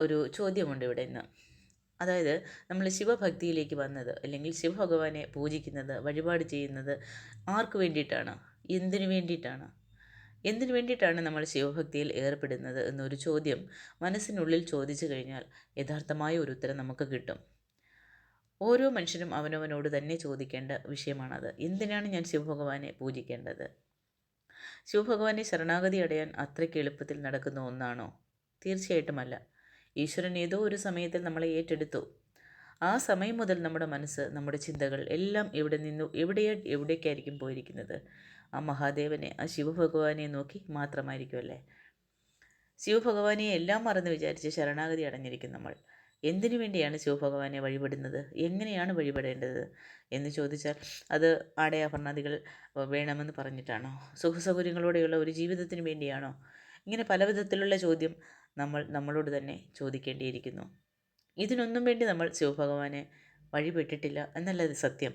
ഒരു ചോദ്യമുണ്ട് ഇവിടെ ഇന്ന്. അതായത് നമ്മൾ ശിവഭക്തിയിലേക്ക് വന്നത് അല്ലെങ്കിൽ ശിവഭഗവാനെ പൂജിക്കുന്നത് വഴിപാട് ചെയ്യുന്നത് ആർക്ക് വേണ്ടിയിട്ടാണ്? എന്തിനു വേണ്ടിയിട്ടാണ്? എന്തിനു വേണ്ടിയിട്ടാണ് നമ്മൾ ശിവഭക്തിയിൽ ഏർപ്പെടുന്നത് എന്നൊരു ചോദ്യം മനസ്സിനുള്ളിൽ ചോദിച്ചു കഴിഞ്ഞാൽ യഥാർത്ഥമായ ഒരു ഉത്തരം നമുക്ക് കിട്ടും. ഓരോ മനുഷ്യനും അവനവനോട് തന്നെ ചോദിക്കേണ്ട വിഷയമാണത്. എന്തിനാണ് ഞാൻ ശിവഭഗവാനെ പൂജിക്കേണ്ടത്? ശിവഭഗവാനെ ശരണാഗതി അടയാൻ അത്രയ്ക്ക് എളുപ്പത്തിൽ നടക്കുന്ന ഒന്നാണോ? തീർച്ചയായിട്ടുമല്ല. ഈശ്വരൻ ഏതോ ഒരു സമയത്തിൽ നമ്മളെ ഏറ്റെടുത്തു. ആ സമയം മുതൽ നമ്മുടെ മനസ്സ് നമ്മുടെ ചിന്തകൾ എല്ലാം എവിടെ നിന്നു എവിടെ എവിടേക്കായിരിക്കും പോയിരിക്കുന്നത്? ആ മഹാദേവനെ ആ ശിവഭഗവാനെ നോക്കി മാത്രമായിരിക്കുമല്ലേ? ശിവഭഗവാനെ എല്ലാം മറന്ന് വിചാരിച്ച് ശരണാഗതി അടഞ്ഞിരിക്കും നമ്മൾ. എന്തിനു വേണ്ടിയാണ് ശിവഭഗവാനെ വഴിപെടുന്നത്? എങ്ങനെയാണ് വഴിപെടേണ്ടത്? എന്ന് ചോദിച്ചാൽ അത് ആടയാഭരണാദികൾ വേണമെന്ന് പറഞ്ഞിട്ടാണോ? സുഖസൗകര്യങ്ങളോടെയുള്ള ഒരു ജീവിതത്തിന് വേണ്ടിയാണോ? ഇങ്ങനെ പല വിധത്തിലുള്ള ചോദ്യം നമ്മൾ നമ്മളോട് തന്നെ ചോദിക്കേണ്ടിയിരിക്കുന്നു. ഇതിനൊന്നും വേണ്ടി നമ്മൾ ശിവഭഗവാനെ വഴിപെട്ടിട്ടില്ല എന്നല്ലത് സത്യം.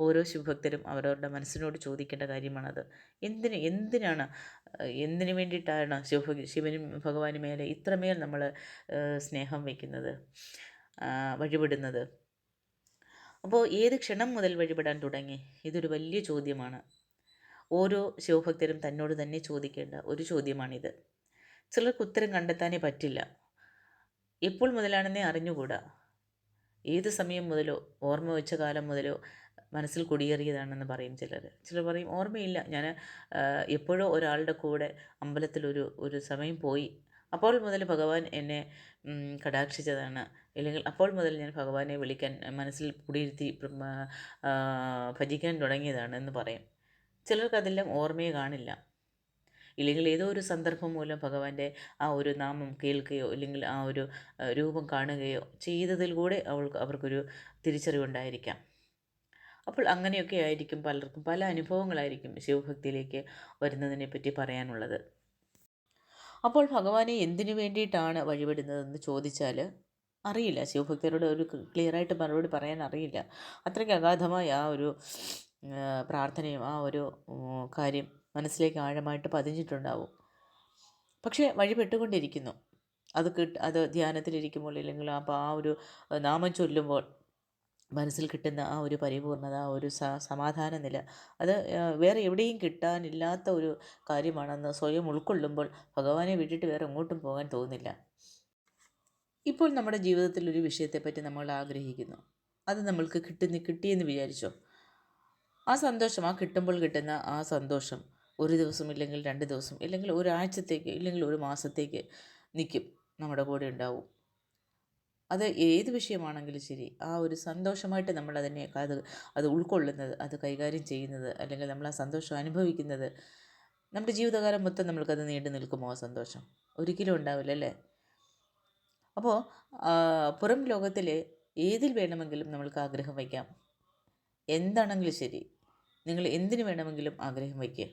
ഓരോ ശിവഭക്തരും അവരവരുടെ മനസ്സിനോട് ചോദിക്കേണ്ട കാര്യമാണത്. എന്തിന് എന്തിനാണ് എന്തിനു വേണ്ടിയിട്ടാണ് ശിവ ശിവനും ഭഗവാനും മേലെ ഇത്രമേൽ നമ്മൾ സ്നേഹം വയ്ക്കുന്നത് വഴിപെടുന്നത്? അപ്പോൾ ഏത് ക്ഷണം മുതൽ വഴിപെടാൻ തുടങ്ങി? ഇതൊരു വലിയ ചോദ്യമാണ്. ഓരോ ശിവഭക്തരും തന്നോട് തന്നെ ചോദിക്കേണ്ട ഒരു ചോദ്യമാണിത്. ചിലർക്ക് ഉത്തരം കണ്ടെത്താനേ പറ്റില്ല. എപ്പോൾ മുതലാണെന്നേ അറിഞ്ഞുകൂടാ. ഏത് സമയം മുതലോ ഓർമ്മ വെച്ച കാലം മുതലോ മനസ്സിൽ കുടിയേറിയതാണെന്ന് പറയും ചിലർ. ചിലർ പറയും ഓർമ്മയില്ല. ഞാൻ എപ്പോഴോ ഒരാളുടെ കൂടെ അമ്പലത്തിലൊരു ഒരു സമയം പോയി. അപ്പോൾ മുതൽ ഭഗവാൻ എന്നെ കടാക്ഷിച്ചതാണ്. അല്ലെങ്കിൽ അപ്പോൾ മുതൽ ഞാൻ ഭഗവാനെ വിളിക്കാൻ മനസ്സിൽ കുടിയിരുത്തി ഭജിക്കാൻ തുടങ്ങിയതാണ് എന്ന് പറയും. ചിലർക്കതെല്ലാം ഓർമ്മയെ കാണില്ല. ഇല്ലെങ്കിൽ ഏതോ ഒരു സന്ദർഭം മൂലം ഭഗവാന്റെ ആ ഒരു നാമം കേൾക്കുകയോ അല്ലെങ്കിൽ ആ ഒരു രൂപം കാണുകയോ ചെയ്തതിലൂടെ അവൾക്ക് അവർക്കൊരു തിരിച്ചറിവുണ്ടായിരിക്കാം. അപ്പോൾ അങ്ങനെയൊക്കെ ആയിരിക്കും പലർക്കും പല അനുഭവങ്ങളായിരിക്കും ശിവഭക്തിയിലേക്ക് വരുന്നതിനെ പറ്റി പറയാനുള്ളത്. അപ്പോൾ ഭഗവാനെ എന്തിനു വേണ്ടിയിട്ടാണ് വഴിപെടുന്നതെന്ന് ചോദിച്ചാൽ അറിയില്ല. ശിവഭക്തരോട് ഒരു ക്ലിയറായിട്ട് മറുപടി പറയാൻ അറിയില്ല. അത്രയ്ക്ക് അഗാധമായ ആ ഒരു പ്രാർത്ഥനയും ആ ഒരു കാര്യം മനസ്സിലേക്ക് ആഴമായിട്ട് പതിഞ്ഞിട്ടുണ്ടാവും. പക്ഷേ വഴിപെട്ടുകൊണ്ടിരിക്കുന്നു അത് കിട്ട് അത് ധ്യാനത്തിലിരിക്കുമ്പോൾ ഇല്ലെങ്കിൽ അപ്പോൾ ആ ഒരു നാമം ചൊല്ലുമ്പോൾ മനസ്സിൽ കിട്ടുന്ന ആ ഒരു പരിപൂർണത ആ ഒരു സമാധാന നില അത് വേറെ എവിടെയും കിട്ടാനില്ലാത്ത ഒരു കാര്യമാണെന്ന് സ്വയം ഉൾക്കൊള്ളുമ്പോൾ ഭഗവാനെ വിട്ടിട്ട് വേറെ എങ്ങോട്ടും പോകാൻ തോന്നില്ല. ഇപ്പോൾ നമ്മുടെ ജീവിതത്തിൽ ഒരു വിഷയത്തെപ്പറ്റി നമ്മൾ ആഗ്രഹിക്കുന്നു. അത് നമ്മൾക്ക് കിട്ടുന്ന കിട്ടിയെന്ന് വിചാരിച്ചോ? ആ സന്തോഷം ആ കിട്ടുമ്പോൾ കിട്ടുന്ന ആ സന്തോഷം ഒരു ദിവസം ഇല്ലെങ്കിൽ രണ്ട് ദിവസം ഇല്ലെങ്കിൽ ഒരാഴ്ചത്തേക്ക് ഇല്ലെങ്കിൽ ഒരു മാസത്തേക്ക് നിൽക്കും നമ്മുടെ കൂടെ ഉണ്ടാവും. അത് ഏത് വിഷയമാണെങ്കിലും ശരി ആ ഒരു സന്തോഷമായിട്ട് നമ്മൾ അതിനെ അത് അത് ഉൾക്കൊള്ളുന്നത് അത് കൈകാര്യം ചെയ്യുന്നത് അല്ലെങ്കിൽ നമ്മൾ ആ സന്തോഷം അനുഭവിക്കുന്നത് നമ്മുടെ ജീവിതകാലം മൊത്തം നമ്മൾക്കത് നീണ്ടു നിൽക്കുമോ ആ സന്തോഷം? ഒരിക്കലും ഉണ്ടാവില്ല അല്ലേ? അപ്പോൾ പുറം ലോകത്തിൽ ഏതിൽ വേണമെങ്കിലും നമ്മൾക്ക് ആഗ്രഹം വയ്ക്കാം. എന്താണെങ്കിലും ശരി നിങ്ങൾ എന്തിനു വേണമെങ്കിലും ആഗ്രഹം വയ്ക്കുക.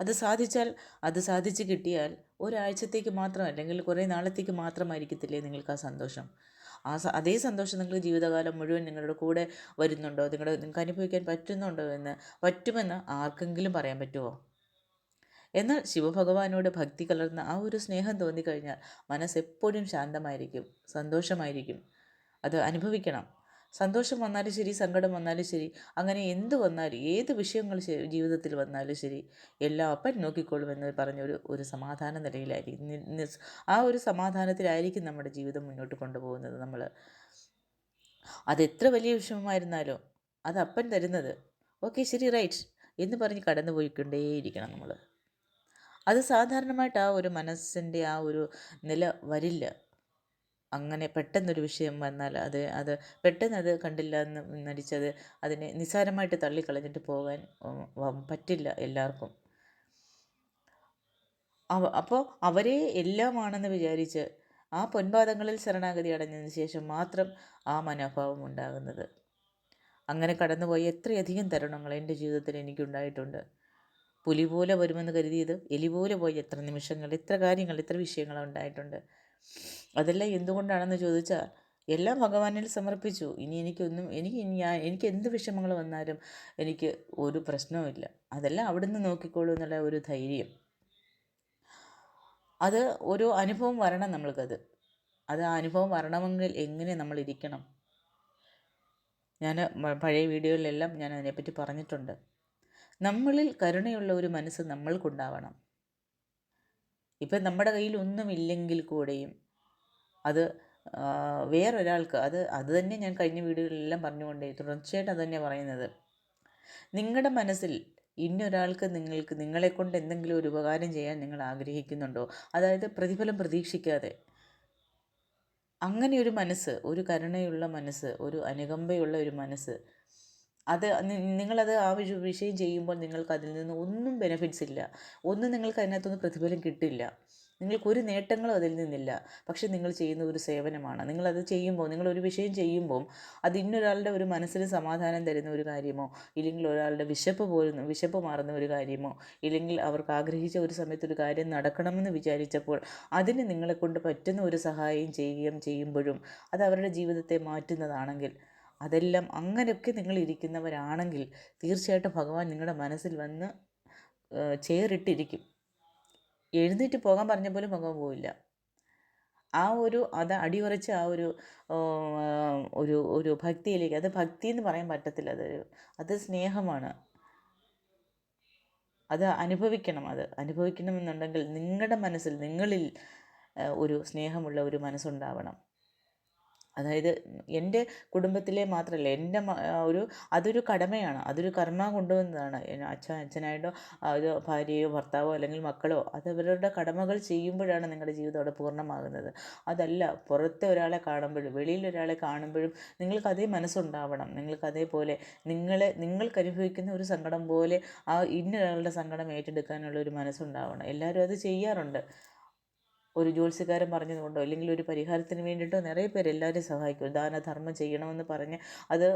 അത് സാധിച്ചാൽ അത് സാധിച്ച് കിട്ടിയാൽ ഒരാഴ്ചത്തേക്ക് മാത്രം അല്ലെങ്കിൽ കുറേ നാളത്തേക്ക് മാത്രമായിരിക്കത്തില്ലേ നിങ്ങൾക്ക് ആ സന്തോഷം. ആ അതേ സന്തോഷം നിങ്ങൾ ജീവിതകാലം മുഴുവൻ നിങ്ങളുടെ കൂടെ വരുന്നുണ്ടോ? നിങ്ങളുടെ നിങ്ങൾക്ക് അനുഭവിക്കാൻ പറ്റുന്നുണ്ടോ എന്ന് പറ്റുമെന്ന് ആർക്കെങ്കിലും പറയാൻ പറ്റുമോ എന്നാൽ ശിവഭഗവാനോട് ഭക്തി കലർന്ന ആ ഒരു സ്നേഹം തോന്നിക്കഴിഞ്ഞാൽ മനസ്സെപ്പോഴും ശാന്തമായിരിക്കും സന്തോഷമായിരിക്കും. അത് അനുഭവിക്കണം. സന്തോഷം വന്നാലും ശരി സങ്കടം വന്നാലും ശരി അങ്ങനെ എന്ത് വന്നാലും ഏത് വിഷയങ്ങൾ ജീവിതത്തിൽ വന്നാലും ശരി എല്ലാം അപ്പൻ നോക്കിക്കൊള്ളുമെന്ന് പറഞ്ഞൊരു ഒരു സമാധാന നിലയിലായിരിക്കും. ആ ഒരു സമാധാനത്തിലായിരിക്കും നമ്മുടെ ജീവിതം മുന്നോട്ട് കൊണ്ടുപോകുന്നത് നമ്മൾ അതെത്ര വലിയ വിഷമമായിരുന്നാലും അത് അപ്പൻ തരുന്നത് ഓക്കെ ശരി റൈറ്റ് എന്ന് പറഞ്ഞ് കടന്നു പോയിക്കൊണ്ടേയിരിക്കണം നമ്മൾ അത് സാധാരണമായിട്ട് ആ ഒരു മനസ്സിന്റെ ആ ഒരു നില വരില്ല. അങ്ങനെ പെട്ടെന്നൊരു വിഷയം വന്നാൽ അത് അത് പെട്ടെന്ന് അത് കണ്ടില്ല എന്ന് നടിച്ചത് അതിനെ നിസ്സാരമായിട്ട് തള്ളിക്കളഞ്ഞിട്ട് പോകാൻ പറ്റില്ല എല്ലാവർക്കും. അവ അപ്പോൾ അവരെ എല്ലാമാണെന്ന് വിചാരിച്ച് ആ പൊൻപാദങ്ങളിൽ ശരണാഗതി അടഞ്ഞതിന് ശേഷം മാത്രം ആ മനോഭാവം ഉണ്ടാകുന്നത്. അങ്ങനെ കടന്നുപോയി എത്രയധികം തരുണങ്ങൾ എന്റെ ജീവിതത്തിൽ എനിക്കുണ്ടായിട്ടുണ്ട്. പുലി പോലെ വരുമെന്ന് കരുതിയത് എലി പോലെ പോയി എത്ര നിമിഷങ്ങൾ എത്ര കാര്യങ്ങൾ എത്ര വിഷയങ്ങൾ ഉണ്ടായിട്ടുണ്ട്. അതെല്ലാം എന്തുകൊണ്ടാണെന്ന് ചോദിച്ചാൽ എല്ലാം ഭഗവാനിൽ സമർപ്പിച്ചു. ഇനി എനിക്കൊന്നും എനിക്ക് ഞാൻ എനിക്ക് എന്ത് വിഷമങ്ങൾ വന്നാലും എനിക്ക് ഒരു പ്രശ്നവുമില്ല അതെല്ലാം അവിടുന്ന് നോക്കിക്കോളൂ എന്നുള്ള ഒരു ധൈര്യം. അത് ഒരു അനുഭവം വരണം നമ്മൾക്കത്. അത് ആ അനുഭവം വരണമെങ്കിൽ എങ്ങനെ നമ്മൾ ഇരിക്കണം? ഞാൻ പഴയ വീഡിയോയിലെല്ലാം ഞാൻ അതിനെപ്പറ്റി പറഞ്ഞിട്ടുണ്ട്. നമ്മളിൽ കരുണയുള്ള ഒരു മനസ്സ് നമ്മൾക്കുണ്ടാവണം. ഇപ്പം നമ്മുടെ കയ്യിൽ ഒന്നുമില്ലെങ്കിൽ കൂടെയും അത് വേറൊരാൾക്ക് അത് അത് തന്നെ ഞാൻ കഴിഞ്ഞ വീടുകളിലെല്ലാം പറഞ്ഞുകൊണ്ടേ തുടർച്ചയായിട്ട് അത് തന്നെ പറയുന്നത്. നിങ്ങളുടെ മനസ്സിൽ ഇന്നൊരാൾക്ക് നിങ്ങൾക്ക് നിങ്ങളെക്കൊണ്ട് എന്തെങ്കിലും ഒരു ഉപകാരം ചെയ്യാൻ നിങ്ങൾ ആഗ്രഹിക്കുന്നുണ്ടോ? അതായത് പ്രതിഫലം പ്രതീക്ഷിക്കാതെ. അങ്ങനെ ഒരു മനസ്സ് ഒരു കരുണയുള്ള മനസ്സ് ഒരു അനുകമ്പയുള്ള ഒരു മനസ്സ് അത് നിങ്ങളത് ആ ഒരു വിഷയം ചെയ്യുമ്പോൾ നിങ്ങൾക്ക് അതിൽ നിന്ന് ഒന്നും ബെനിഫിറ്റ്സ് ഇല്ല. ഒന്നും നിങ്ങൾക്ക് അതിനകത്തൊന്നും പ്രതിഫലം കിട്ടില്ല. നിങ്ങൾക്കൊരു നേട്ടങ്ങളും അതിൽ നിന്നില്ല. പക്ഷെ നിങ്ങൾ ചെയ്യുന്ന ഒരു സേവനമാണ്. നിങ്ങളത് ചെയ്യുമ്പോൾ നിങ്ങളൊരു വിഷയം ചെയ്യുമ്പോൾ അത് ഇന്നൊരാളുടെ ഒരു മനസ്സിന് സമാധാനം തരുന്ന ഒരു കാര്യമോ ഇല്ലെങ്കിൽ ഒരാളുടെ വിശപ്പ് പോരുന്ന വിശപ്പ് മാറുന്ന ഒരു കാര്യമോ ഇല്ലെങ്കിൽ അവർക്ക് ആഗ്രഹിച്ച ഒരു സമയത്ത് ഒരു കാര്യം നടക്കണമെന്ന് വിചാരിച്ചപ്പോൾ അതിന് നിങ്ങളെക്കൊണ്ട് പറ്റുന്ന ഒരു സഹായം ചെയ്യുകയും ചെയ്യുമ്പോഴും അത് അവരുടെ ജീവിതത്തെ മാറ്റുന്നതാണെങ്കിൽ അതെല്ലാം അങ്ങനെയൊക്കെ നിങ്ങൾ ഇരിക്കുന്നവരാണെങ്കിൽ തീർച്ചയായിട്ടും ഭഗവാൻ നിങ്ങളുടെ മനസ്സിൽ വന്ന് ചേറിട്ടിരിക്കും. എഴുന്നേറ്റ് പോകാൻ പറഞ്ഞ പോലും ഭഗവാൻ പോവില്ല. ആ ഒരു അത് അടിയുറച്ച ആ ഒരു ഒരു ഒരു ഭക്തിയിലേക്ക് അത് ഭക്തി എന്ന് പറയാൻ പറ്റത്തില്ല. അതൊരു അത് സ്നേഹമാണ്. അത് അനുഭവിക്കണം അത്. അനുഭവിക്കണമെന്നുണ്ടെങ്കിൽ നിങ്ങളുടെ മനസ്സിൽ നിങ്ങളിൽ ഒരു സ്നേഹമുള്ള ഒരു മനസ്സുണ്ടാവണം. അതായത് എന്റെ കുടുംബത്തിലെ മാത്രമല്ല എന്റെ ഒരു അതൊരു കടമയാണ്. അതൊരു കർമ്മ കൊണ്ടുവന്നതാണ്. അച്ഛൻ അച്ഛനായിട്ടോ അത് ഭാര്യയോ ഭർത്താവോ അല്ലെങ്കിൽ മക്കളോ അതവരുടെ കടമകൾ ചെയ്യുമ്പോഴാണ് നിങ്ങളുടെ ജീവിതം അവിടെ പൂർണമാകുന്നത്. അതല്ല പുറത്തെ ഒരാളെ കാണുമ്പോഴും വെളിയിൽ ഒരാളെ കാണുമ്പോഴും നിങ്ങൾക്ക് അതേ മനസ്സുണ്ടാവണം. നിങ്ങൾക്ക് അതേപോലെ നിങ്ങളെ നിങ്ങൾക്ക് അനുഭവിക്കുന്ന ഒരു സങ്കടം പോലെ ആ ഇന്നൊരാളുടെ സങ്കടം ഏറ്റെടുക്കാനുള്ള ഒരു മനസ്സുണ്ടാവണം. എല്ലാവരും അത് ചെയ്യാറുണ്ട്. ഒരു ജ്യോത്സ്യക്കാരൻ പറഞ്ഞതുകൊണ്ടോ അല്ലെങ്കിൽ ഒരു പരിഹാരത്തിന് വേണ്ടിയിട്ടോ നിറയെ പേര് എല്ലാവരും സഹായിക്കും. ദാനധർമ്മം ചെയ്യണമെന്ന് പറഞ്ഞ് അത്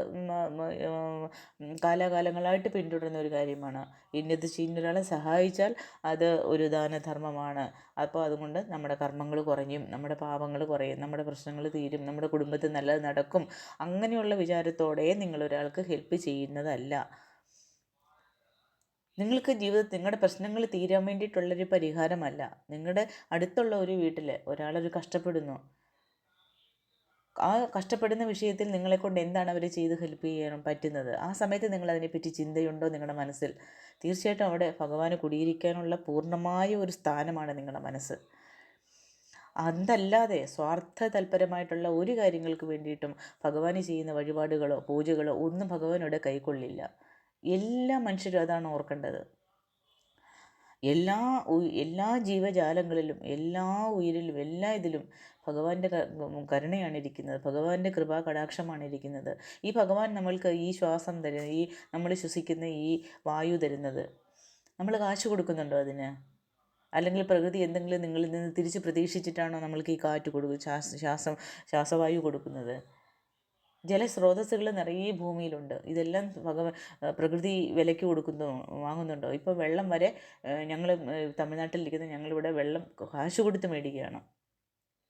കാലാകാലങ്ങളായിട്ട് പിന്തുടരുന്ന ഒരു കാര്യമാണ്. ഇന്നത് ചെയ്യുന്നൊരാളെ സഹായിച്ചാൽ അത് ഒരു ദാനധർമ്മമാണ്. അപ്പോൾ അതുകൊണ്ട് നമ്മുടെ കർമ്മങ്ങൾ കുറയും നമ്മുടെ പാപങ്ങൾ കുറയും നമ്മുടെ പ്രശ്നങ്ങൾ തീരും നമ്മുടെ കുടുംബത്തിൽ നല്ലത് നടക്കും. അങ്ങനെയുള്ള വിചാരത്തോടെ നിങ്ങളൊരാൾക്ക് ഹെൽപ്പ് ചെയ്യുന്നതല്ല. നിങ്ങൾക്ക് ജീവിതത്തിൽ നിങ്ങളുടെ പ്രശ്നങ്ങൾ തീരാൻ വേണ്ടിയിട്ടുള്ളൊരു പരിഹാരമല്ല. നിങ്ങളുടെ അടുത്തുള്ള ഒരു വീട്ടിൽ ഒരാളൊരു കഷ്ടപ്പെടുന്നു. ആ കഷ്ടപ്പെടുന്ന വിഷയത്തിൽ നിങ്ങളെക്കൊണ്ട് എന്താണ് അവർ ചെയ്ത് ഹെൽപ്പ് ചെയ്യാൻ പറ്റുന്നത്? ആ സമയത്ത് നിങ്ങൾ അതിനെപ്പറ്റി ചിന്തയുണ്ടോ നിങ്ങളുടെ മനസ്സിൽ? തീർച്ചയായിട്ടും അവിടെ ഭഗവാന് കുടിയിരിക്കാനുള്ള പൂർണമായ ഒരു സ്ഥാനമാണ് നിങ്ങളുടെ മനസ്സ്. അതല്ലാതെ സ്വാർത്ഥ തൽപരമായിട്ടുള്ള ഒരു കാര്യങ്ങൾക്ക് വേണ്ടിയിട്ടും ഭഗവാന് ചെയ്യുന്ന വഴിപാടുകളോ പൂജകളോ ഒന്നും ഭഗവാനോട് കൈക്കൊള്ളില്ല. എല്ലാ മനുഷ്യരും അതാണ് ഓർക്കേണ്ടത്. എല്ലാ എല്ലാ ജീവജാലങ്ങളിലും എല്ലാ ഉയിരിലും എല്ലാ ഇതിലും ഭഗവാന്റെ കരുണയാണ് ഇരിക്കുന്നത്. ഭഗവാന്റെ കൃപാ കടാക്ഷമാണ് ഇരിക്കുന്നത്. ഈ ഭഗവാൻ നമ്മൾക്ക് ഈ ശ്വാസം തരുന്ന ഈ നമ്മൾ ശ്വസിക്കുന്ന ഈ വായു തരുന്നത് നമ്മൾ കാശ് കൊടുക്കുന്നുണ്ടോ അതിന്? അല്ലെങ്കിൽ പ്രകൃതി എന്തെങ്കിലും നിങ്ങളിൽ നിന്ന് തിരിച്ച് പ്രതീക്ഷിച്ചിട്ടാണോ നമ്മൾക്ക് ഈ കാറ്റ് കൊടുക്കുക ശ്വാസം ശ്വാസവായു കൊടുക്കുന്നത്? ജലസ്രോതസ്സുകൾ നിറയെ ഭൂമിയിലുണ്ട്. ഇതെല്ലാം ഭഗവ പ്രകൃതി വിലയ്ക്ക് കൊടുക്കുന്നു വാങ്ങുന്നുണ്ടോ. ഇപ്പോൾ വെള്ളം വരെ ഞങ്ങൾ തമിഴ്നാട്ടിലിരിക്കുന്ന ഞങ്ങളിവിടെ വെള്ളം കാശ് കൊടുത്ത് മേടിക്കുകയാണ്.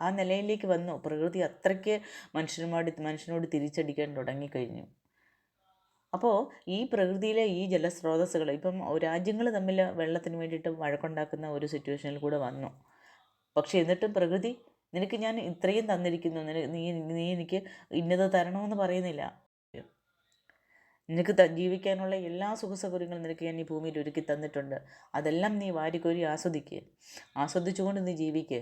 ആ നിലയിലേക്ക് വന്നു. പ്രകൃതി അത്രയ്ക്ക് മനുഷ്യനോട് മനുഷ്യനോട് തിരിച്ചടിക്കാൻ തുടങ്ങിക്കഴിഞ്ഞു. അപ്പോൾ ഈ പ്രകൃതിയിലെ ഈ ജലസ്രോതസ്സുകൾ ഇപ്പം രാജ്യങ്ങൾ തമ്മിൽ വെള്ളത്തിന് വേണ്ടിയിട്ട് വഴക്കുണ്ടാക്കുന്ന ഒരു സിറ്റുവേഷനിൽ കൂടെ വന്നു. പക്ഷേ എന്നിട്ടും പ്രകൃതി നിനക്ക് ഞാൻ ഇത്രയും തന്നിരിക്കുന്നു. നീ നീ എനിക്ക് ഇന്നത് തരണമെന്ന് പറയുന്നില്ല. നിനക്ക് ജീവിക്കാനുള്ള എല്ലാ സുഖസൗകര്യങ്ങളും നിനക്ക് ഞാൻ ഈ ഭൂമിയിൽ ഒരുക്കി തന്നിട്ടുണ്ട്. അതെല്ലാം നീ വാരിക്കോരി ആസ്വദിക്കുക ആസ്വദിച്ചുകൊണ്ട് നീ ജീവിക്കുക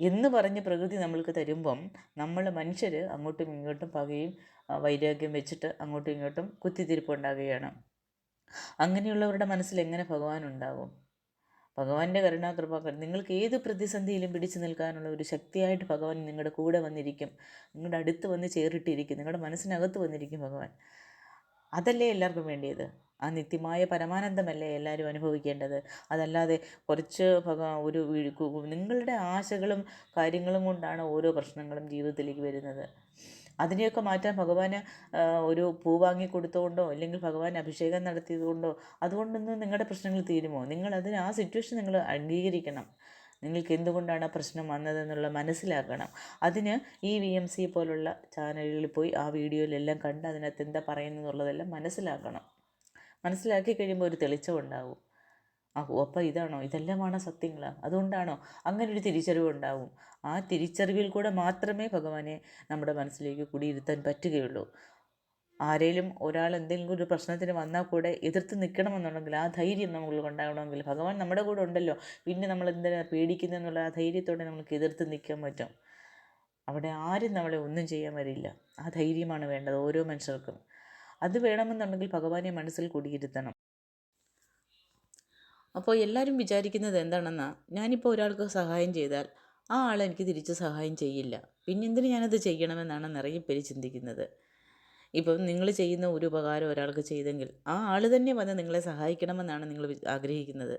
എന്ന് പറഞ്ഞ് പ്രകൃതി നമ്മൾക്ക് തരുമ്പം നമ്മൾ മനുഷ്യർ അങ്ങോട്ടും ഇങ്ങോട്ടും പകയും വൈരാഗ്യം വെച്ചിട്ട് അങ്ങോട്ടും ഇങ്ങോട്ടും കുത്തിത്തിരിപ്പുണ്ടാകുകയാണ് അങ്ങനെയുള്ളവരുടെ മനസ്സിൽ എങ്ങനെ ഭഗവാൻ ഉണ്ടാകും ഭഗവാന്റെ കരുണാകൃപ നിങ്ങൾക്ക് ഏത് പ്രതിസന്ധിയിലും പിടിച്ചു നിൽക്കാനുള്ള ഒരു ശക്തിയായിട്ട് ഭഗവാൻ നിങ്ങളുടെ കൂടെ വന്നിരിക്കും. നിങ്ങളുടെ അടുത്ത് വന്ന് ചേറിട്ടിരിക്കും. നിങ്ങളുടെ മനസ്സിനകത്ത് വന്നിരിക്കും ഭഗവാൻ. അതല്ലേ എല്ലാവർക്കും വേണ്ടിയത്? ആ നിത്യമായ പരമാനന്ദമല്ലേ എല്ലാവരും അനുഭവിക്കേണ്ടത്? അതല്ലാതെ കുറച്ച് ഒരു നിങ്ങളുടെ ആശകളും കാര്യങ്ങളും കൊണ്ടാണ് ഓരോ പ്രശ്നങ്ങളും ജീവിതത്തിലേക്ക് വരുന്നത്. അതിനെയൊക്കെ മാറ്റാൻ ഭഗവാന് ഒരു പൂ വാങ്ങി കൊടുത്തുകൊണ്ടോ അല്ലെങ്കിൽ ഭഗവാൻ അഭിഷേകം നടത്തിയതുകൊണ്ടോ അതുകൊണ്ടൊന്നും നിങ്ങളുടെ പ്രശ്നങ്ങൾ തീരുമോ? നിങ്ങൾ അതിന് ആ സിറ്റുവേഷൻ നിങ്ങൾ അംഗീകരിക്കണം. നിങ്ങൾക്ക് എന്തുകൊണ്ടാണ് പ്രശ്നം വന്നതെന്നുള്ള മനസ്സിലാക്കണം. അതിന് ഈ വി എം സി പോലുള്ള ചാനലുകളിൽ പോയി ആ വീഡിയോയിലെല്ലാം കണ്ട് അതിനകത്ത് എന്താ പറയുന്നതെന്നുള്ളതെല്ലാം മനസ്സിലാക്കണം. മനസ്സിലാക്കി കഴിയുമ്പോൾ ഒരു തെളിച്ചമുണ്ടാവും ആ ഓ അപ്പം ഇതാണോ? ഇതെല്ലാമാണോ സത്യങ്ങൾ അതുകൊണ്ടാണോ അങ്ങനെ ഒരു തിരിച്ചറിവ് ഉണ്ടാവും ആ തിരിച്ചറിവിൽ കൂടെ മാത്രമേ ഭഗവാനെ നമ്മുടെ മനസ്സിലേക്ക് കുടിയിരുത്താൻ പറ്റുകയുള്ളൂ. ആരേലും ഒരാൾ എന്തെങ്കിലും ഒരു പ്രശ്നത്തിന് വന്നാൽ കൂടെ എതിർത്ത് നിൽക്കണമെന്നുണ്ടെങ്കിൽ ആ ധൈര്യം നമ്മളിൽ ഉണ്ടാകണമെങ്കിൽ ഭഗവാൻ നമ്മുടെ കൂടെ ഉണ്ടല്ലോ. പിന്നെ നമ്മൾ എന്തിനാ പേടിക്കുന്നതെന്നുള്ള ആ ധൈര്യത്തോടെ നമുക്ക് എതിർത്ത് നിൽക്കാൻ പറ്റും. അവിടെ ആരും നമ്മളെ ഒന്നും ചെയ്യാൻ വരില്ല. ആ ധൈര്യമാണ് വേണ്ടത് ഓരോ മനുഷ്യർക്കും. അത് വേണമെന്നുണ്ടെങ്കിൽ ഭഗവാനെ മനസ്സിൽ കുടിയിരുത്തണം. അപ്പോൾ എല്ലാവരും വിചാരിക്കുന്നത് എന്താണെന്നാ ഞാനിപ്പോൾ ഒരാൾക്ക് സഹായം ചെയ്താൽ ആ ആൾ എനിക്ക് തിരിച്ച് സഹായം ചെയ്യില്ല. പിന്നെ എന്തിന് ഞാനത് ചെയ്യണമെന്നാണ് നിറയെ പേര് ചിന്തിക്കുന്നത്. ഇപ്പം നിങ്ങൾ ചെയ്യുന്ന ഒരു ഉപകാരം ഒരാൾക്ക് ചെയ്തെങ്കിൽ ആ ആൾ തന്നെ വന്ന് നിങ്ങളെ സഹായിക്കണമെന്നാണ് നിങ്ങൾ ആഗ്രഹിക്കുന്നത്.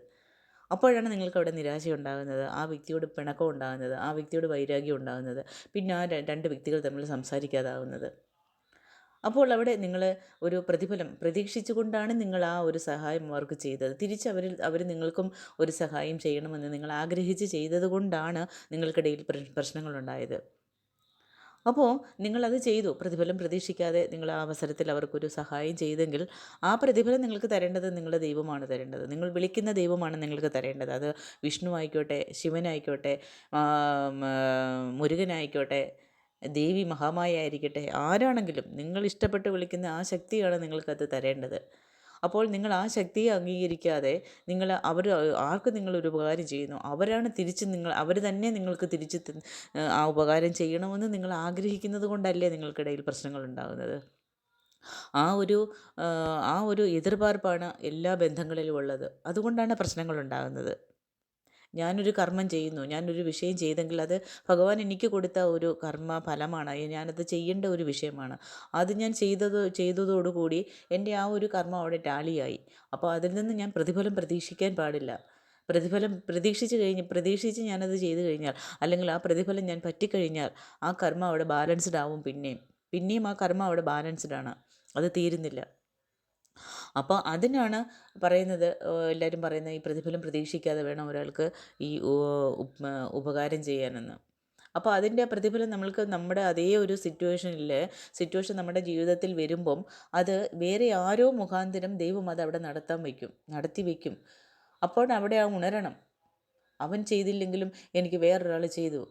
അപ്പോഴാണ് നിങ്ങൾക്ക് അവിടെ നിരാശ ഉണ്ടാകുന്നത് ആ വ്യക്തിയോട് പിണക്കം ഉണ്ടാകുന്നത് ആ വ്യക്തിയോട് വൈരാഗ്യം ഉണ്ടാകുന്നത് പിന്നെ ആ രണ്ട് വ്യക്തികൾ തമ്മിൽ സംസാരിക്കാതാവുന്നത് അപ്പോൾ അവിടെ നിങ്ങൾ ഒരു പ്രതിഫലം പ്രതീക്ഷിച്ചുകൊണ്ടാണ് നിങ്ങൾ ആ ഒരു സഹായം അവർക്ക് ചെയ്തത്. തിരിച്ച് അവരിൽ അവർ നിങ്ങൾക്കും ഒരു സഹായം ചെയ്യണമെന്ന് നിങ്ങൾ ആഗ്രഹിച്ച് ചെയ്തതുകൊണ്ടാണ് നിങ്ങൾക്കിടയിൽ പ്രശ്നങ്ങളുണ്ടായത്. അപ്പോൾ നിങ്ങളത് ചെയ്തു. പ്രതിഫലം പ്രതീക്ഷിക്കാതെ നിങ്ങൾ ആ അവസരത്തിൽ അവർക്കൊരു സഹായം ചെയ്തെങ്കിൽ ആ പ്രതിഫലം നിങ്ങൾക്ക് തരേണ്ടത് നിങ്ങളുടെ ദൈവമാണ് തരേണ്ടത്. നിങ്ങൾ വിളിക്കുന്ന ദൈവമാണ് നിങ്ങൾക്ക് തരേണ്ടത്. അത് വിഷ്ണു ആയിക്കോട്ടെ ശിവനായിക്കോട്ടെ മുരുകനായിക്കോട്ടെ ദേവി മഹാമായ ആയിരിക്കട്ടെ ആരാണെങ്കിലും നിങ്ങൾ ഇഷ്ടപ്പെട്ട് വിളിക്കുന്ന ആ ശക്തിയാണ് നിങ്ങൾക്കത് തരേണ്ടത്. അപ്പോൾ നിങ്ങൾ ആ ശക്തിയെ അംഗീകരിക്കാതെ നിങ്ങൾ അവർ ആർക്ക് നിങ്ങൾ ഒരു ഉപകാരം ചെയ്യുന്നു? അവരാണ് തിരിച്ച് നിങ്ങൾ അവർ തന്നെ നിങ്ങൾക്ക് തിരിച്ച് ആ ഉപകാരം ചെയ്യണമെന്ന് നിങ്ങൾ ആഗ്രഹിക്കുന്നത് കൊണ്ടല്ലേ നിങ്ങൾക്കിടയിൽ പ്രശ്നങ്ങൾ ഉണ്ടാകുന്നത്? ആ ഒരു ആ ഒരു എതിർപാർപ്പാണ് എല്ലാ ബന്ധങ്ങളിലും ഉള്ളത്. അതുകൊണ്ടാണ് പ്രശ്നങ്ങൾ ഉണ്ടാകുന്നത്. ഞാനൊരു കർമ്മം ചെയ്യുന്നു ഞാനൊരു വിഷയം ചെയ്തെങ്കിൽ അത് ഭഗവാൻ എനിക്ക് കൊടുത്ത ഒരു കർമ്മ ഫലമാണ് ഞാനത് ചെയ്യേണ്ട ഒരു വിഷയമാണ്. അത് ഞാൻ ചെയ്തത് ചെയ്തതോടുകൂടി എന്റെ ആ ഒരു കർമ്മം അവിടെ ടാലിയായി. അപ്പോൾ അതിൽ നിന്ന് ഞാൻ പ്രതിഫലം പ്രതീക്ഷിക്കാൻ പാടില്ല. പ്രതിഫലം പ്രതീക്ഷിച്ച് കഴിഞ്ഞ് പ്രതീക്ഷിച്ച് ഞാനത് ചെയ്തു കഴിഞ്ഞാൽ അല്ലെങ്കിൽ ആ പ്രതിഫലം ഞാൻ പറ്റിക്കഴിഞ്ഞാൽ ആ കർമ്മം അവിടെ ബാലൻസ്ഡ് ആവും പിന്നെയും. പിന്നെയും ആ കർമ്മം അവിടെ ബാലൻസ്ഡ് ആണ്. അത് തീരുന്നില്ല. അപ്പോൾ അതിനാണ് പറയുന്നത് എല്ലാവരും പറയുന്നത് ഈ പ്രതിഫലം പ്രതീക്ഷിക്കാതെ വേണം ഒരാൾക്ക് ഈ ഉപകാരം ചെയ്യാനെന്ന്. അപ്പോൾ അതിന്റെ പ്രതിഫലം നമ്മൾക്ക് നമ്മുടെ അതേ ഒരു സിറ്റുവേഷനിൽ സിറ്റുവേഷൻ നമ്മുടെ ജീവിതത്തിൽ വരുമ്പം അത് വേറെ ആരോ മുഖാന്തരം ദൈവം അത് അവിടെ നടത്താൻ വയ്ക്കും നടത്തി വയ്ക്കും. അപ്പോൾ അവിടെ ആ ഉണരണം. അവൻ ചെയ്തില്ലെങ്കിലും എനിക്ക് വേറൊരാൾ ചെയ്തു.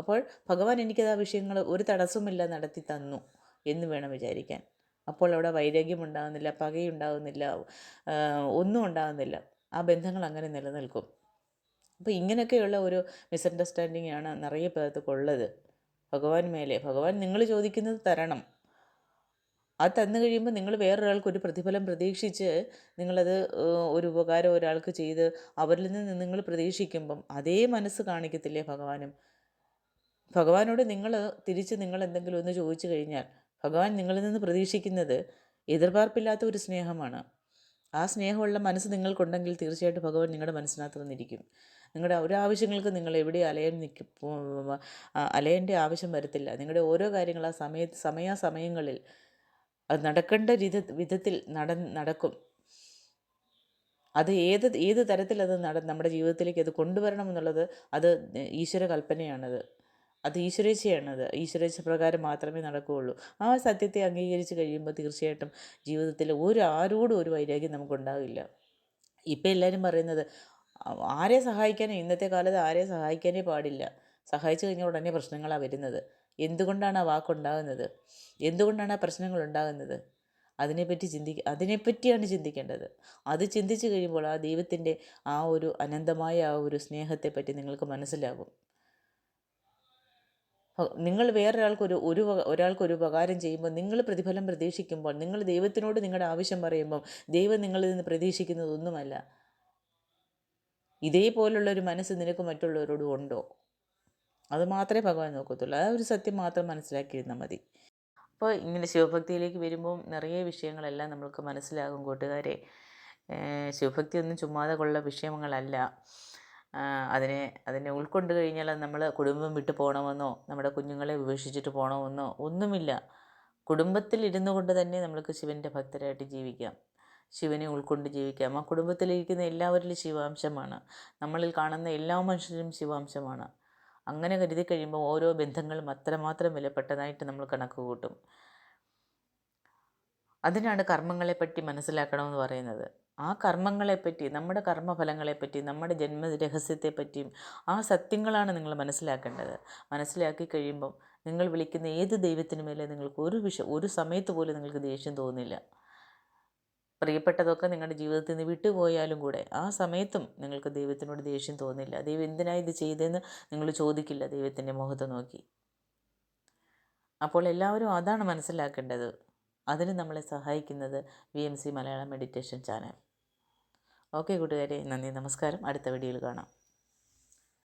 അപ്പോൾ ഭഗവാൻ എനിക്കത് ആ വിഷയങ്ങൾ ഒരു തടസ്സമില്ല നടത്തി തന്നു എന്ന് വേണം വിചാരിക്കാൻ. അപ്പോൾ അവിടെ വൈരാഗ്യം ഉണ്ടാകുന്നില്ല പകയുണ്ടാകുന്നില്ല ഒന്നും ഉണ്ടാകുന്നില്ല ആ ബന്ധങ്ങൾ അങ്ങനെ നിലനിൽക്കും. അപ്പോൾ ഇങ്ങനെയൊക്കെയുള്ള ഒരു മിസ്അണ്ടർസ്റ്റാൻഡിങ് ആണ് നിറയെ പേർക്കുള്ളത് ഭഗവാൻ മേലെ. ഭഗവാൻ നിങ്ങൾ ചോദിക്കുന്നത് തരണം. അത് തന്നു കഴിയുമ്പോൾ നിങ്ങൾ വേറൊരാൾക്ക് ഒരു പ്രതിഫലം പ്രതീക്ഷിച്ച് നിങ്ങളത് ഒരു ഉപകാരം ഒരാൾക്ക് ചെയ്ത് അവരിൽ നിന്ന് നിങ്ങൾ പ്രതീക്ഷിക്കുമ്പം അതേ മനസ്സ് കാണിക്കത്തില്ലേ ഭഗവാനും? ഭഗവാനോട് നിങ്ങൾ തിരിച്ച് നിങ്ങൾ എന്തെങ്കിലും ഒന്ന് ചോദിച്ചു കഴിഞ്ഞാൽ ഭഗവാൻ നിങ്ങളിൽ നിന്ന് പ്രതീക്ഷിക്കുന്നത് എതിർപാർപ്പില്ലാത്ത ഒരു സ്നേഹമാണ്. ആ സ്നേഹമുള്ള മനസ്സ് നിങ്ങൾക്കുണ്ടെങ്കിൽ തീർച്ചയായിട്ടും ഭഗവാൻ നിങ്ങളുടെ മനസ്സിനകത്ത് വന്നിരിക്കും നിങ്ങളുടെ ഒരു ആവശ്യങ്ങൾക്ക് നിങ്ങൾ എവിടെ അലയൻ നിൽക്കും അലയന്റെ ആവശ്യം വരത്തില്ല. നിങ്ങളുടെ ഓരോ കാര്യങ്ങൾ ആ സമയ സമയാസമയങ്ങളിൽ അത് നടക്കേണ്ട രീതി വിധത്തിൽ നട നടക്കും. അത് ഏത് ഏത് തരത്തിൽ അത് നട നമ്മുടെ ജീവിതത്തിലേക്ക് അത് കൊണ്ടുവരണം എന്നുള്ളത് അത് ഈശ്വര കൽപ്പനയാണത്. അത് ഈശ്വരേച്ഛയാണത്. ഈശ്വരേച്ഛ പ്രകാരം മാത്രമേ നടക്കുകയുള്ളൂ. ആ സത്യത്തെ അംഗീകരിച്ച് കഴിയുമ്പോൾ തീർച്ചയായിട്ടും ജീവിതത്തിൽ ഒരു ആരോടും ഒരു വൈരാഗ്യം നമുക്കുണ്ടാകില്ല. ഇപ്പം എല്ലാവരും പറയുന്നത് ആരെ സഹായിക്കാനും? ഇന്നത്തെ കാലത്ത് ആരെ സഹായിക്കാനേ പാടില്ല. സഹായിച്ചു കഴിഞ്ഞാൽ ഉടനെ പ്രശ്നങ്ങളാണ് വരുന്നത്. എന്തുകൊണ്ടാണ് ആ വാക്കുണ്ടാകുന്നത്? എന്തുകൊണ്ടാണ് ആ പ്രശ്നങ്ങൾ ഉണ്ടാകുന്നത് അതിനെപ്പറ്റി ചിന്തിക്ക അതിനെപ്പറ്റിയാണ് ചിന്തിക്കേണ്ടത്. അത് ചിന്തിച്ചു കഴിയുമ്പോൾ ആ ദൈവത്തിന്റെ ആ ഒരു അനന്തമായ ആ ഒരു സ്നേഹത്തെപ്പറ്റി നിങ്ങൾക്ക് മനസ്സിലാകും. നിങ്ങൾ വേറൊരാൾക്കൊരു ഒരു ഒരാൾക്കൊരു ഉപകാരം ചെയ്യുമ്പോൾ നിങ്ങൾ പ്രതിഫലം പ്രതീക്ഷിക്കുമ്പോൾ നിങ്ങൾ ദൈവത്തിനോട് നിങ്ങളുടെ ആവശ്യം പറയുമ്പോൾ ദൈവം നിങ്ങളിൽ നിന്ന് പ്രതീക്ഷിക്കുന്നതൊന്നുമല്ല. ഇതേപോലുള്ളൊരു മനസ്സ് നിനക്ക് മറ്റുള്ളവരോടും ഉണ്ടോ? അത് മാത്രമേ ഭഗവാൻ നോക്കത്തുള്ളൂ. ആ ഒരു സത്യം മാത്രം മനസ്സിലാക്കിയിരുന്നാൽ മതി. അപ്പോൾ ഇങ്ങനെ ശിവഭക്തിയിലേക്ക് വരുമ്പോൾ നിറയെ വിഷയങ്ങളെല്ലാം നമ്മൾക്ക് മനസ്സിലാകും കൂട്ടുകാരെ. ശിവഭക്തി ഒന്നും ചുമ്മാതെ കൊള്ള വിഷയങ്ങളല്ല. അതിനെ അതിനെ ഉൾക്കൊണ്ട് കഴിഞ്ഞാൽ നമ്മൾ കുടുംബം വിട്ട് പോകണമെന്നോ നമ്മുടെ കുഞ്ഞുങ്ങളെ ഉപേക്ഷിച്ചിട്ട് പോകണമെന്നോ ഒന്നുമില്ല. കുടുംബത്തിൽ ഇരുന്നു കൊണ്ട് തന്നെ നമ്മൾക്ക് ശിവന്റെ ഭക്തരായിട്ട് ജീവിക്കാം. ശിവനെ ഉൾക്കൊണ്ട് ജീവിക്കാം. ആ കുടുംബത്തിലിരിക്കുന്ന എല്ലാവരിലും ശിവാംശമാണ്. നമ്മളിൽ കാണുന്ന എല്ലാ മനുഷ്യരും ശിവാംശമാണ്. അങ്ങനെ കരുതി കഴിയുമ്പോൾ ഓരോ ബന്ധങ്ങളും അത്രമാത്രം വിലപ്പെട്ടതായിട്ട് നമ്മൾ കണക്ക് കൂട്ടും. അതിനാണ് കർമ്മങ്ങളെപ്പറ്റി മനസ്സിലാക്കണമെന്ന് പറയുന്നത്. ആ കർമ്മങ്ങളെപ്പറ്റി നമ്മുടെ കർമ്മഫലങ്ങളെപ്പറ്റി നമ്മുടെ ജന്മ രഹസ്യത്തെപ്പറ്റിയും ആ സത്യങ്ങളാണ് നിങ്ങൾ മനസ്സിലാക്കേണ്ടത്. മനസ്സിലാക്കി കഴിയുമ്പം നിങ്ങൾ വിളിക്കുന്ന ഏത് ദൈവത്തിനു മേലെ നിങ്ങൾക്ക് ഒരു വിഷ ഒരു സമയത്ത് പോലും നിങ്ങൾക്ക് ദേഷ്യം തോന്നില്ല. പ്രിയപ്പെട്ടതൊക്കെ നിങ്ങളുടെ ജീവിതത്തിൽ നിന്ന് വിട്ടുപോയാലും കൂടെ ആ സമയത്തും നിങ്ങൾക്ക് ദൈവത്തിനോട് ദേഷ്യം തോന്നില്ല. ദൈവം എന്തിനാണ് ഇത് ചെയ്തതെന്ന് നിങ്ങൾ ചോദിക്കില്ല ദൈവത്തിന്റെ മുഖത്ത് നോക്കി. അപ്പോൾ എല്ലാവരും അതാണ് മനസ്സിലാക്കേണ്ടത്. അതിന് നമ്മളെ സഹായിക്കുന്നത് V M C Malayalam meditation channel. Okay കൂട്ടുകാരെ. നന്ദി നമസ്കാരം. അടുത്ത വീഡിയോയിൽ കാണാം.